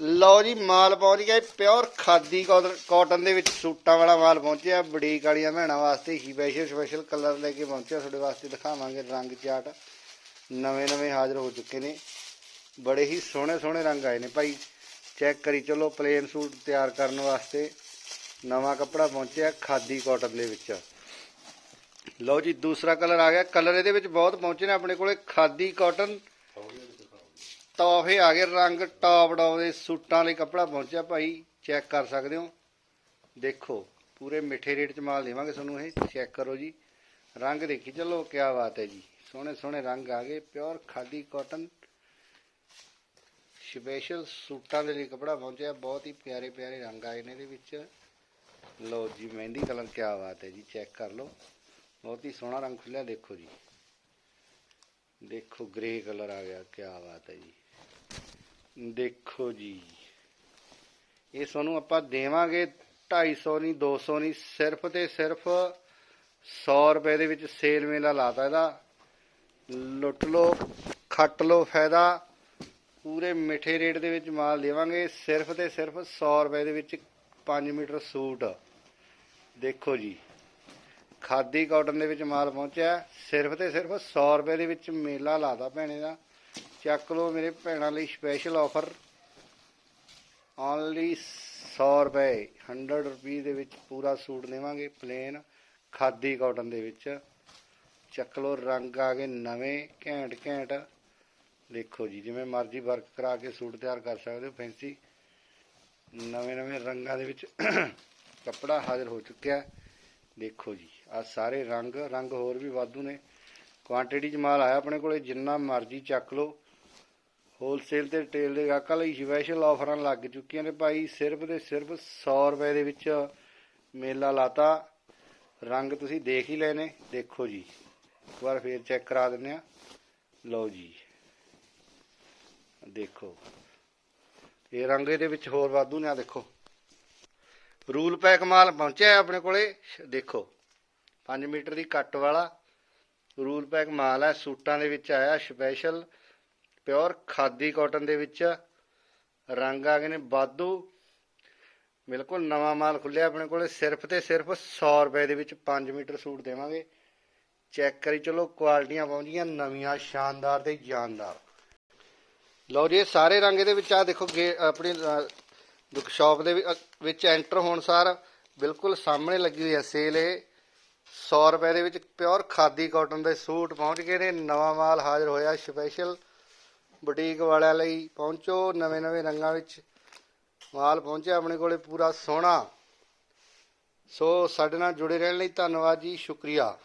ਲਓ ਜੀ, ਮਾਲ ਪਹੁੰਚ ਗਿਆ ਪਿਓਰ ਖਾਦੀ ਕਾਟਨ ਦੇ ਵਿੱਚ ਸੂਟਾਂ ਵਾਲਾ ਮਾਲ ਪਹੁੰਚਿਆ। ਬੁਟੀਕ ਵਾਲੀਆਂ ਭੈਣਾਂ ਵਾਸਤੇ ਸਪੈਸ਼ਲ ਸਪੈਸ਼ਲ ਕਲਰ ਲੈ ਕੇ ਪਹੁੰਚਿਆ। ਤੁਹਾਡੇ ਵਾਸਤੇ ਦਿਖਾਵਾਂਗੇ ਰੰਗ ਚਾਰਟ ਨਵੇਂ ਨਵੇਂ ਹਾਜ਼ਰ ਹੋ ਚੁੱਕੇ ਨੇ। ਬੜੇ ਹੀ ਸੋਹਣੇ ਸੋਹਣੇ ਰੰਗ ਆਏ ਨੇ। ਭਾਈ ਚੈੱਕ ਕਰੀ ਚਲੋ ਪਲੇਨ ਸੂਟ ਤਿਆਰ ਕਰਨ ਵਾਸਤੇ ਨਵਾਂ ਕੱਪੜਾ ਪਹੁੰਚਿਆ ਖਾਦੀ ਕਾਟਨ ਦੇ ਵਿੱਚ। ਲਓ ਜੀ, ਦੂਸਰਾ ਕਲਰ ਆ ਗਿਆ। ਕਲਰ ਇਹਦੇ ਵਿੱਚ ਬਹੁਤ ਪਹੁੰਚੇ ਨੇ ਆਪਣੇ ਕੋਲੇ, ਖਾਦੀ ਕਾਟਨ ਤੋਹਫੇ ਆ ਗਏ, ਰੰਗ ਟਾਪ ਟਾਪ ਦੇ ਸੂਟਾਂ ਲਈ ਕੱਪੜਾ ਪਹੁੰਚਿਆ ਭਾਈ ਚੈੱਕ ਕਰ ਸਕਦੇ ਹੋ। ਦੇਖੋ, ਪੂਰੇ ਮਿੱਠੇ ਰੇਟ 'ਚ ਮਾਲ ਦੇਵਾਂਗੇ ਤੁਹਾਨੂੰ ਇਹ ਚੈੱਕ ਕਰੋ ਜੀ। ਰੰਗ ਦੇਖੀ ਚਲੋ ਕੀ ਬਾਤ ਹੈ ਜੀ। ਸੋਹਣੇ ਸੋਹਣੇ ਰੰਗ ਆ ਗਏ ਪਿਓਰ ਖਾਦੀ ਕਾਟਨ ਸਪੈਸ਼ਲ ਸੂਟਾਂ ਦੇ ਲਈ ਕੱਪੜਾ ਪਹੁੰਚਿਆ, ਬਹੁਤ ਹੀ ਪਿਆਰੇ ਪਿਆਰੇ ਰੰਗ ਆਏ ਨੇ ਇਹਦੇ ਵਿੱਚ। ਲਓ ਜੀ, ਮਹਿੰਦੀ ਕਲਰ ਕੀ ਬਾਤ ਹੈ ਜੀ ਚੈੱਕ ਕਰ ਲਓ। ਬਹੁਤ ਹੀ ਸੋਹਣਾ ਰੰਗ ਖੁੱਲਿਆ, ਦੇਖੋ ਜੀ। ਦੇਖੋ ਗ੍ਰੇ ਕਲਰ ਆ ਗਿਆ ਕੀ ਬਾਤ ਹੈ ਜੀ। ਦੇਖੋ ਜੀ। ਇਹ ਤੁਹਾਨੂੰ ਆਪਾਂ ਦੇਵਾਂਗੇ 250 ਨਹੀਂ 200 ਨਹੀਂ, ਸਿਰਫ ਤੇ ਸਿਰਫ 100 ਰੁਪਏ ਦੇ ਵਿੱਚ ਸੇਲ ਮੇਲਾ ਲਾਤਾ ਇਹਦਾ। ਲੁੱਟ ਲਓ ਖੱਟ ਲਓ ਫਾਇਦਾ। ਪੂਰੇ ਮਿੱਠੇ ਰੇਟ ਦੇ ਵਿੱਚ ਮਾਲ ਦੇਵਾਂਗੇ। ਸਿਰਫ ਤੇ ਸਿਰਫ 100 ਰੁਪਏ ਦੇ ਵਿੱਚ 5 ਮੀਟਰ ਸੂਟ। ਦੇਖੋ ਜੀ, ਖਾਦੀ ਕਾਟਨ ਦੇ ਵਿੱਚ ਮਾਲ ਪਹੁੰਚਿਆ। ਸਿਰਫ ਤੇ ਸਿਰਫ 100 ਰੁਪਏ ਦੇ ਵਿੱਚ ਮੇਲਾ ਲਾਦਾ ਭੈਣੇ ਦਾ। ਚੱਕ ਲਓ ਮੇਰੇ ਭੈਣਾਂ ਲਈ ਸਪੈਸ਼ਲ ਆਫਰ ਓਨਲੀ 100 ਰੁਪਏ 100 ਰੁਪਏ ਦੇ ਵਿੱਚ ਪੂਰਾ ਸੂਟ ਦੇਵਾਂਗੇ ਪਲੇਨ ਖਾਦੀ ਕਾਟਨ ਦੇ ਵਿੱਚ। ਚੱਕ ਲਓ, ਰੰਗ ਆ ਗਏ ਨਵੇਂ, ਘੈਂਟ ਘੈਂਟ। ਦੇਖੋ ਜੀ, ਜਿਵੇਂ ਮਰਜ਼ੀ ਵਰਕ ਕਰਾ ਕੇ ਸੂਟ ਤਿਆਰ ਕਰ ਸਕਦੇ ਹੋ ਫੈਂਸੀ ਨਵੇਂ ਨਵੇਂ ਰੰਗਾਂ ਦੇ ਵਿੱਚ ਕੱਪੜਾ ਹਾਜ਼ਰ ਹੋ ਚੁੱਕਿਆ। ਦੇਖੋ ਜੀ, ਆ ਸਾਰੇ ਰੰਗ ਰੰਗ ਹੋਰ ਵੀ ਵਾਧੂ ਨੇ। ਕੁਆਂਟੀਟੀ ਚ ਮਾਲ ਆਇਆ ਆਪਣੇ ਕੋਲੇ, ਜਿੰਨਾ ਮਰਜ਼ੀ ਚੱਕ ਲਓ। ਹੋਲਸੇਲ ਤੇ ਰਿਟੇਲ ਦੇ ਗਾਹਕਾਂ ਲਈ ਸਪੈਸ਼ਲ ਆਫਰਾਂ ਲੱਗ ਚੁੱਕੀਆਂ ਨੇ ਭਾਈ। ਸਿਰਫ ਤੇ ਸਿਰਫ 100 ਰੁਪਏ ਦੇ ਵਿੱਚ ਮੇਲਾ ਲਾਤਾ। ਰੰਗ ਤੁਸੀਂ ਦੇਖ ਹੀ ਲਏ ਨੇ। ਦੇਖੋ ਜੀ। ਇੱਕ ਵਾਰ ਫੇਰ ਚੈੱਕ ਕਰਾ ਦਿੰਨੇ ਆ ਲਓ ਜੀ। ਦੇਖੋ। ਇਹ ਰੰਗ ਇਹਦੇ ਵਿੱਚ ਹੋਰ ਵਾਧੂ ਨੇ। ਆ ਦੇਖੋ। ਰੂਲ ਪੈਕ ਮਾਲ ਪਹੁੰਚਿਆ ਆਪਣੇ ਕੋਲੇ। ਦੇਖੋ। 5 ਮੀਟਰ ਦੀ ਕੱਟ ਵਾਲਾ ਰੂਲ ਪੈਕ ਮਾਲ ਹੈ। ਸੂਟਾਂ ਦੇ ਵਿੱਚ ਆਇਆ ਸਪੈਸ਼ਲ ਪਿਓਰ ਖਾਦੀ ਕਾਟਨ ਦੇ ਵਿੱਚ ਰੰਗ ਆ ਗਏ ਨੇ ਵਾਧੂ। ਬਿਲਕੁਲ ਨਵਾਂ ਮਾਲ ਖੁੱਲਿਆ ਆਪਣੇ ਕੋਲੇ। ਸਿਰਫ ਤੇ ਸਿਰਫ 100 ਰੁਪਏ ਦੇ ਵਿੱਚ 5 ਮੀਟਰ ਸੂਟ ਦੇਵਾਂਗੇ। ਚੈੱਕ ਕਰੀ ਚਲੋ, ਕੁਆਲਿਟੀਆਂ ਪਹੁੰਚੀਆਂ ਨਵੀਆਂ, ਸ਼ਾਨਦਾਰ ਤੇ ਜਾਨਦਾਰ ਲਓ ਜੀ, ਇਹ ਸਾਰੇ ਰੰਗ ਇਹਦੇ ਵਿੱਚ ਆ। ਦੇਖੋ, ਗੇ- ਆਪਣੀ ਸ਼ਾਪ ਦੇ ਵਿੱਚ ਐਂਟਰ ਹੋਣ ਸਾਰ ਬਿਲਕੁਲ ਸਾਹਮਣੇ ਲੱਗੀ ਹੋਈ ਹੈ ਸੇਲ ਇਹ। 100 ਰੁਪਏ ਦੇ ਵਿੱਚ ਪਿਓਰ ਖਾਦੀ ਕਾਟਨ ਦੇ ਸੂਟ ਪਹੁੰਚ ਗਏ ਨੇ। ਨਵਾਂ ਮਾਲ ਹਾਜ਼ਰ ਹੋਇਆ ਸਪੈਸ਼ਲ। ਬੁਟੀਕ ਵਾਲਿਆਂ ਲਈ ਪਹੁੰਚੋ, ਨਵੇਂ ਨਵੇਂ ਰੰਗਾਂ ਵਿੱਚ ਮਾਲ ਪਹੁੰਚਿਆ, ਆਪਣੇ ਕੋਲੇ ਪੂਰਾ ਸੋਹਣਾ। ਸੋ ਸਾਡੇ ਨਾਲ ਜੁੜੇ ਰਹਿਣ ਲਈ ਧੰਨਵਾਦ ਜੀ, ਸ਼ੁਕਰੀਆ।